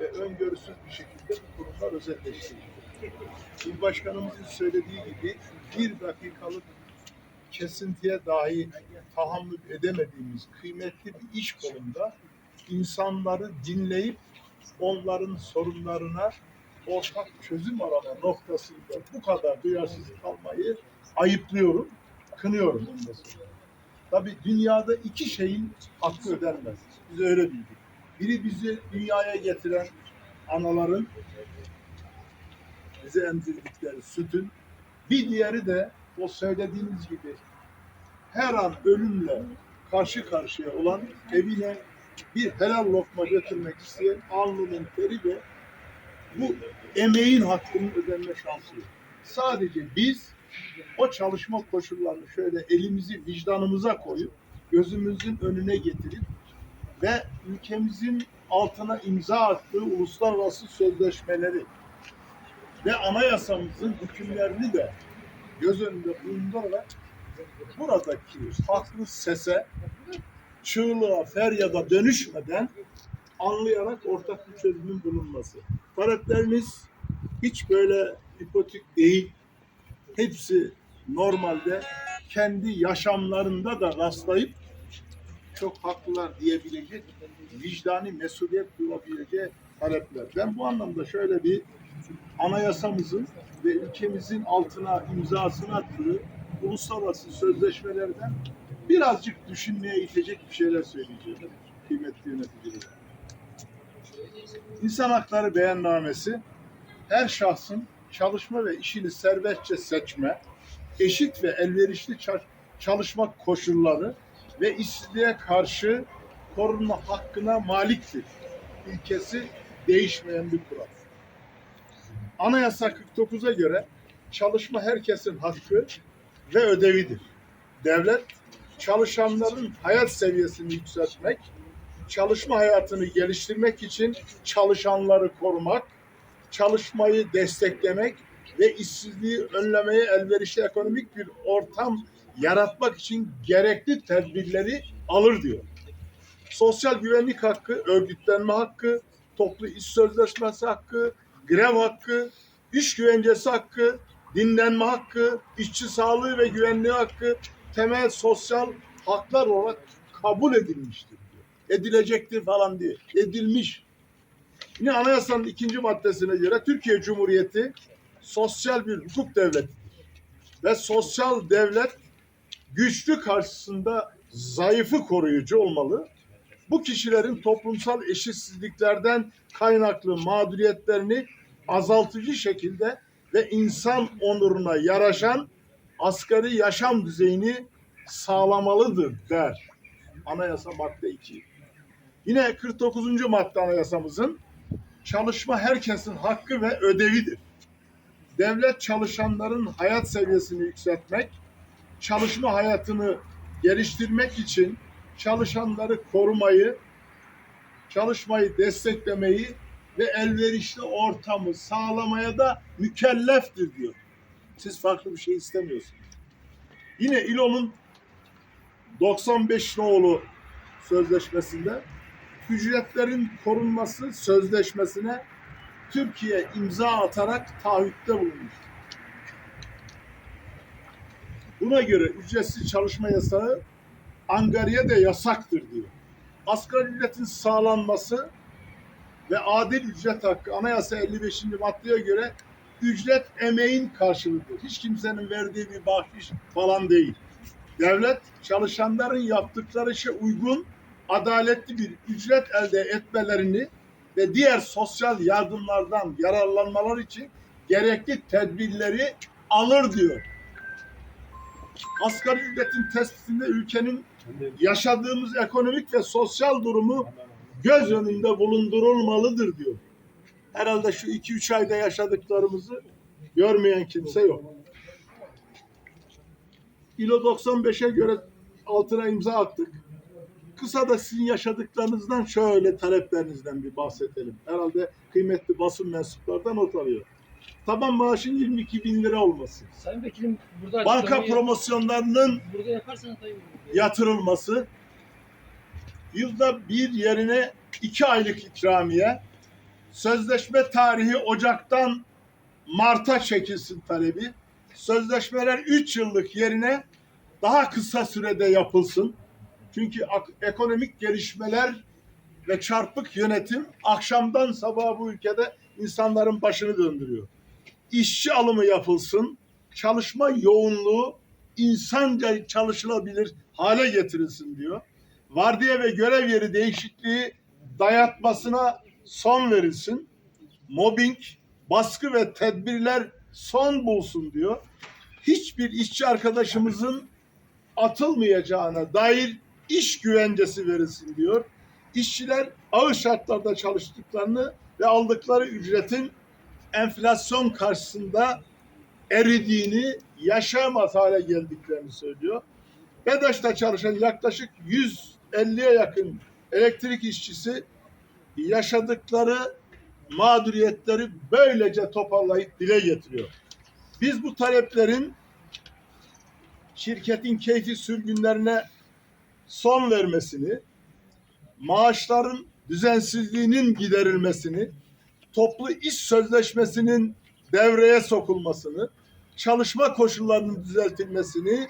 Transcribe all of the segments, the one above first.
ve öngörüsüz bir şekilde kurumlar özelleştirildi. Cumhurbaşkanımızın söylediği gibi bir dakikalık kesintiye dahi tahammül edemediğimiz kıymetli bir iş kolunda insanları dinleyip onların sorunlarına ortak çözüm arama noktasında bu kadar duyarsız kalmayı ayıplıyorum, kınıyorum ondan sonra. Tabii dünyada iki şeyin hakkı ödenmez. Biz öyle bildik. Biri bizi dünyaya getiren anaların bize emzirdikleri sütün, bir diğeri de o söylediğiniz gibi her an ölümle karşı karşıya olan evine bir helal lokma götürmek isteyen alnının teri ve bu emeğin hakkının ödenme şansı. Sadece biz o çalışma koşullarını şöyle elimizi vicdanımıza koyup gözümüzün önüne getirip ve ülkemizin altına imza attığı uluslararası sözleşmeleri ve anayasamızın hükümlerini de göz önünde bulundurarak buradaki haklı sese, çığlığa, feryada dönüşmeden anlayarak ortak bir çözümün bulunması. Talepleriniz hiç böyle hipotik değil. Hepsi normalde kendi yaşamlarında da rastlayıp çok haklılar diyebilecek, vicdani mesuliyet duyabileceği talepler. Ben bu anlamda şöyle bir anayasamızın ve ülkemizin altına imzasını attığı uluslararası sözleşmelerden birazcık düşünmeye itecek bir şeyler söyleyeceğim kıymetli yöneticiler. İnsan Hakları Beyannamesi her şahsın çalışma ve işini serbestçe seçme, eşit ve elverişli ça- çalışma koşulları ve işsizliğe karşı korunma hakkına maliktir. İlkesi değişmeyen bir kural. Anayasa 49'a göre çalışma herkesin hakkı ve ödevidir. Devlet çalışanların hayat seviyesini yükseltmek, çalışma hayatını geliştirmek için çalışanları korumak, çalışmayı desteklemek ve işsizliği önlemeye elverişli ekonomik bir ortam yaratmak için gerekli tedbirleri alır diyor. Sosyal güvenlik hakkı, örgütlenme hakkı, toplu iş sözleşmesi hakkı, grev hakkı, iş güvencesi hakkı, dinlenme hakkı, işçi sağlığı ve güvenliği hakkı temel sosyal haklar olarak kabul edilmiştir diyor. Edilecektir falan diye. Edilmiş. Yine anayasanın ikinci maddesine göre Türkiye Cumhuriyeti sosyal bir hukuk devletidir. Ve sosyal devlet güçlü karşısında zayıfı koruyucu olmalı. Bu kişilerin toplumsal eşitsizliklerden kaynaklı mağduriyetlerini azaltıcı şekilde ve insan onuruna yaraşan asgari yaşam düzeyini sağlamalıdır der. Anayasa madde 2. Yine 49. madde anayasamızın çalışma herkesin hakkı ve ödevidir. Devlet çalışanların hayat seviyesini yükseltmek, çalışma hayatını geliştirmek için çalışanları korumayı, çalışmayı desteklemeyi ve elverişli ortamı sağlamaya da mükelleftir diyor. Siz farklı bir şey istemiyorsunuz. Yine İLO'nun 95 nolu sözleşmesinde ücretlerin korunması sözleşmesine Türkiye imza atarak taahhütte bulunmuştur. Buna göre ücretsiz çalışma yasağı Angarya'da yasaktır diyor. Asgari ücretin sağlanması ve adil ücret hakkı anayasa 55. maddeye göre ücret emeğin karşılığıdır. Hiç kimsenin verdiği bir bahşiş falan değil. Devlet çalışanların yaptıkları işe uygun adaletli bir ücret elde etmelerini ve diğer sosyal yardımlardan yararlanmaları için gerekli tedbirleri alır diyor. Asgari ücretin tespitinde ülkenin yaşadığımız ekonomik ve sosyal durumu göz önünde bulundurulmalıdır diyor. Herhalde şu 2-3 ayda yaşadıklarımızı görmeyen kimse yok. İLO 95'e göre altına imza attık. Kısa da sizin yaşadıklarınızdan şöyle taleplerinizden bir bahsedelim. Herhalde kıymetli basın mensupları da not alıyor. taban maaşın 22 bin lira olması, Sayın Vekilim burada banka açıklamayı- promosyonlarının burada yaparsanız Sayın yatırılması, yüzde bir yerine iki aylık ikramiye, sözleşme tarihi Ocak'tan Mart'a çekilsin talebi, sözleşmeler 3 yıllık yerine daha kısa sürede yapılsın. Çünkü ekonomik gelişmeler ve çarpık yönetim akşamdan sabaha bu ülkede insanların başını döndürüyor. İşçi alımı yapılsın, çalışma yoğunluğu insanca çalışılabilir hale getirilsin diyor. Vardiya ve görev yeri değişikliği dayatmasına son verilsin. Mobbing, baskı ve tedbirler son bulsun diyor. Hiçbir işçi arkadaşımızın atılmayacağına dair iş güvencesi verilsin diyor. İşçiler ağır şartlarda çalıştıklarını ve aldıkları ücretin enflasyon karşısında eridiğini, yaşayamaz hale geldiklerini söylüyor. BEDAŞ'ta çalışan yaklaşık 150'ye yakın elektrik işçisi yaşadıkları mağduriyetleri böylece toparlayıp dile getiriyor. Biz bu taleplerin şirketin keyfi sürgünlerine son vermesini, maaşların düzensizliğinin giderilmesini, toplu iş sözleşmesinin devreye sokulmasını, çalışma koşullarının düzeltilmesini,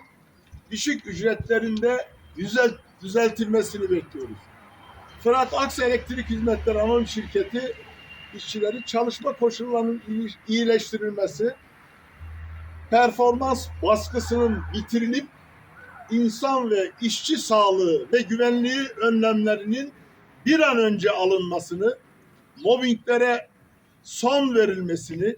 düşük ücretlerinde düzelt, düzeltilmesini bekliyoruz. Fırat Aks Elektrik Hizmetleri Anonim Şirketi işçileri çalışma koşullarının iyi- iyileştirilmesi, performans baskısının bitirilip insan ve işçi sağlığı ve güvenliği önlemlerinin bir an önce alınmasını, mobbinglere son verilmesini,